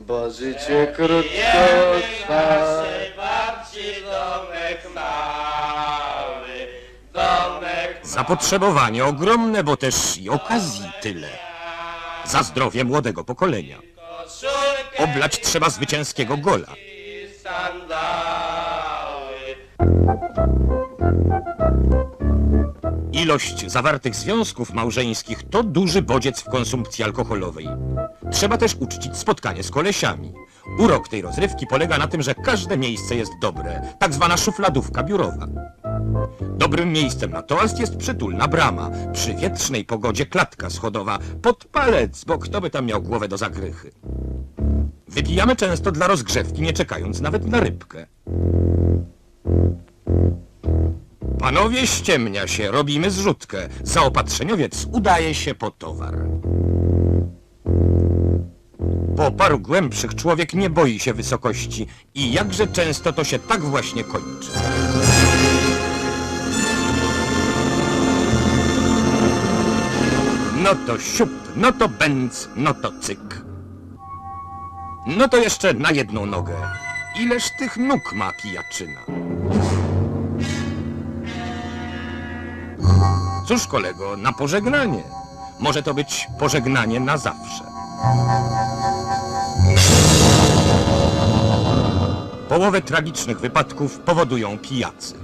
Bo życie krótko trwa. Zapotrzebowanie ogromne, bo też i okazji tyle. Za zdrowie młodego pokolenia. Oblać trzeba zwycięskiego gola. Ilość zawartych związków małżeńskich to duży bodziec w konsumpcji alkoholowej. Trzeba też uczcić spotkanie z kolesiami. Urok tej rozrywki polega na tym, że każde miejsce jest dobre, tak zwana szufladówka biurowa. Dobrym miejscem na toast jest przytulna brama, przy wietrznej pogodzie klatka schodowa, pod palec, bo kto by tam miał głowę do zagrychy. Wypijamy często dla rozgrzewki, nie czekając nawet na rybkę. Panowie, ściemnia się, robimy zrzutkę. Zaopatrzeniowiec udaje się po towar. Po paru głębszych człowiek nie boi się wysokości i jakże często to się tak właśnie kończy. No to siup, no to bęc, no to cyk. No to jeszcze na jedną nogę. Ileż tych nóg ma pijaczyna? Cóż, kolego, na pożegnanie. Może to być pożegnanie na zawsze. Połowę tragicznych wypadków powodują pijacy.